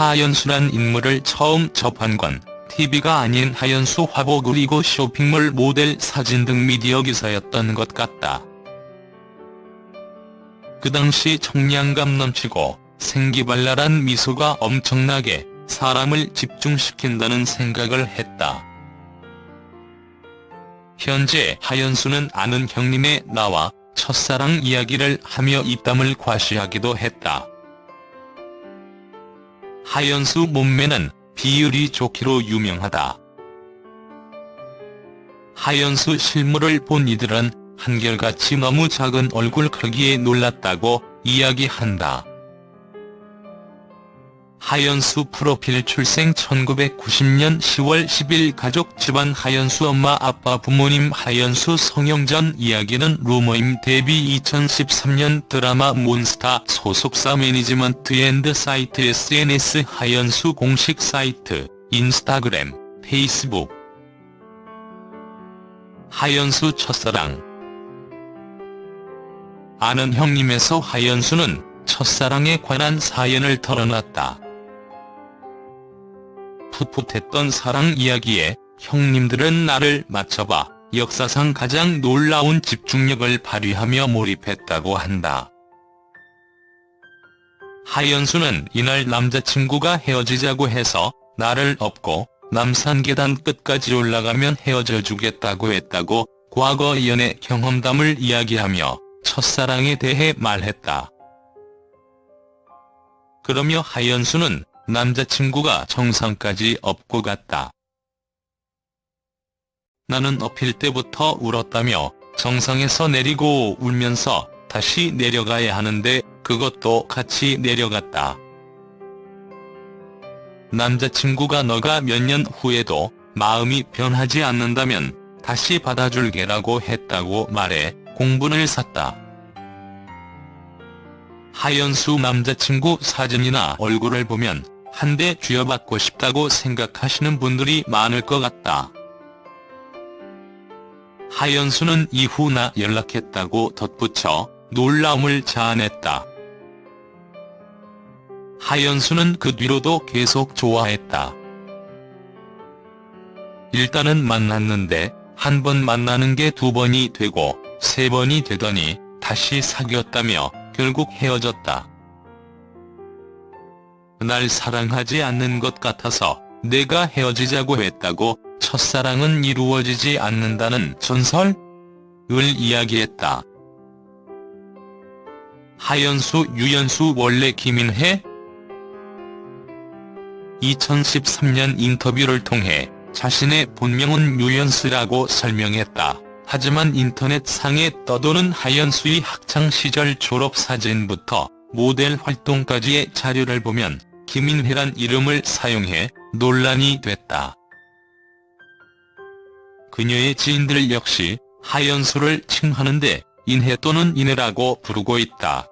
하연수란 인물을 처음 접한 건 TV가 아닌 하연수 화보 그리고 쇼핑몰 모델 사진 등 미디어 기사였던 것 같다. 그 당시 청량감 넘치고 생기발랄한 미소가 엄청나게 사람을 집중시킨다는 생각을 했다. 현재 하연수는 아는 형님의 나와 첫사랑 이야기를 하며 입담을 과시하기도 했다. 하연수 몸매는 비율이 좋기로 유명하다. 하연수 실물을 본 이들은 한결같이 너무 작은 얼굴 크기에 놀랐다고 이야기한다. 하연수 프로필 출생 1990년 10월 10일 가족 집안 하연수 엄마 아빠 부모님 하연수 성형전 이야기는 루머임 데뷔 2013년 드라마 몬스타 소속사 매니지먼트 앤드 사이트 SNS 하연수 공식 사이트 인스타그램 페이스북 하연수 첫사랑 아는 형님에서 하연수는 첫사랑에 관한 사연을 털어놨다. 풋풋했던 사랑 이야기에 형님들은 나를 맞춰봐 역사상 가장 놀라운 집중력을 발휘하며 몰입했다고 한다. 하연수는 이날 남자친구가 헤어지자고 해서 나를 업고 남산 계단 끝까지 올라가면 헤어져 주겠다고 했다고 과거 연애 경험담을 이야기하며 첫사랑에 대해 말했다. 그러며 하연수는 남자친구가 정상까지 업고 갔다. 나는 업힐 때부터 울었다며 정상에서 내리고 울면서 다시 내려가야 하는데 그것도 같이 내려갔다. 남자친구가 너가 몇 년 후에도 마음이 변하지 않는다면 다시 받아줄게라고 했다고 말해 공분을 샀다. 하연수 남자친구 사진이나 얼굴을 보면 한 대 쥐어받고 싶다고 생각하시는 분들이 많을 것 같다. 하연수는 이후 나 연락했다고 덧붙여 놀라움을 자아냈다. 하연수는 그 뒤로도 계속 좋아했다. 일단은 만났는데 한 번 만나는 게 두 번이 되고 세 번이 되더니 다시 사귀었다며 결국 헤어졌다. 날 사랑하지 않는 것 같아서 내가 헤어지자고 했다고 첫사랑은 이루어지지 않는다는 전설을 이야기했다. 하연수 유연수 원래 김인혜? 2013년 인터뷰를 통해 자신의 본명은 유연수라고 설명했다. 하지만 인터넷상에 떠도는 하연수의 학창시절 졸업사진부터 모델 활동까지의 자료를 보면 김인혜란 이름을 사용해 논란이 됐다. 그녀의 지인들 역시 하연수를 칭하는데 인혜 또는 인혜라고 부르고 있다.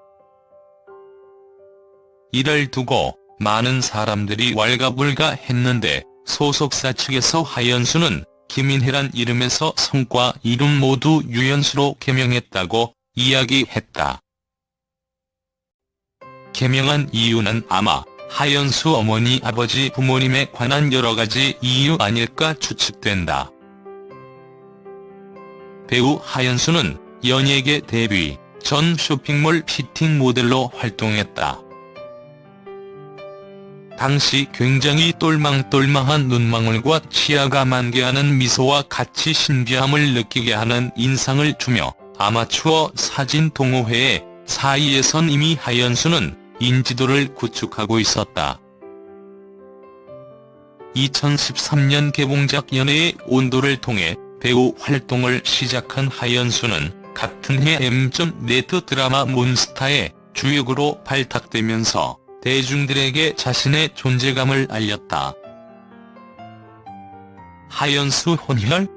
이를 두고 많은 사람들이 왈가불가 했는데 소속사 측에서 하연수는 김인혜란 이름에서 성과 이름 모두 유연수로 개명했다고 이야기했다. 개명한 이유는 아마 하연수 어머니 아버지 부모님에 관한 여러가지 이유 아닐까 추측된다. 배우 하연수는 연예계 데뷔 전 쇼핑몰 피팅 모델로 활동했다. 당시 굉장히 똘망똘망한 눈망울과 치아가 만개하는 미소와 같이 신비함을 느끼게 하는 인상을 주며 아마추어 사진 동호회의 사이에선 이미 하연수는 인지도를 구축하고 있었다. 2013년 개봉작 연애의 온도를 통해 배우 활동을 시작한 하연수는 같은 해 M.net 드라마 몬스타의 주역으로 발탁되면서 대중들에게 자신의 존재감을 알렸다. 하연수 혼혈?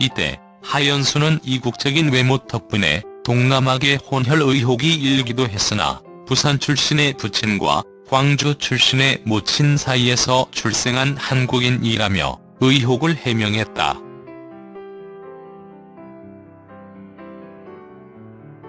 이때 하연수는 이국적인 외모 덕분에 동남아계 혼혈 의혹이 일기도 했으나 부산 출신의 부친과 광주 출신의 모친 사이에서 출생한 한국인이라며 의혹을 해명했다.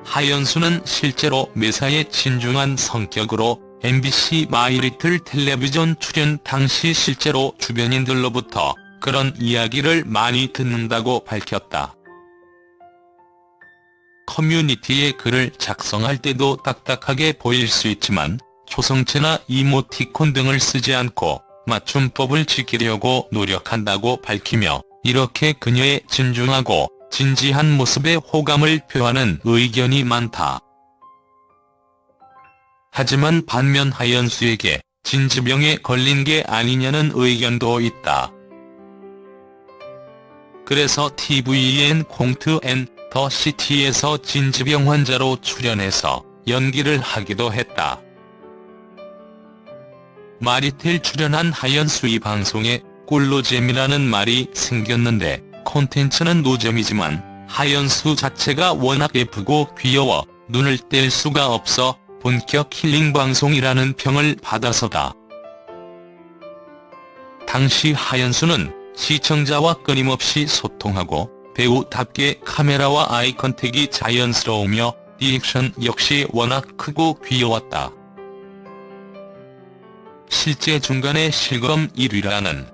하연수는 실제로 매사에 진중한 성격으로 MBC 마이리틀 텔레비전 출연 당시 실제로 주변인들로부터 그런 이야기를 많이 듣는다고 밝혔다. 커뮤니티에 글을 작성할 때도 딱딱하게 보일 수 있지만 초성체나 이모티콘 등을 쓰지 않고 맞춤법을 지키려고 노력한다고 밝히며 이렇게 그녀의 진중하고 진지한 모습에 호감을 표하는 의견이 많다. 하지만 반면 하연수에게 진지병에 걸린 게 아니냐는 의견도 있다. 그래서 TVN 콩트 앤 더 시티에서 진지병 환자로 출연해서 연기를 하기도 했다. 마리텔 출연한 하연수의 방송에 꿀노잼이라는 말이 생겼는데 콘텐츠는 노잼이지만 하연수 자체가 워낙 예쁘고 귀여워 눈을 뗄 수가 없어 본격 힐링 방송이라는 평을 받아서다. 당시 하연수는 시청자와 끊임없이 소통하고 배우답게 카메라와 아이 컨택이 자연스러우며 리액션 역시 워낙 크고 귀여웠다. 실제 중간에 실검 1위라는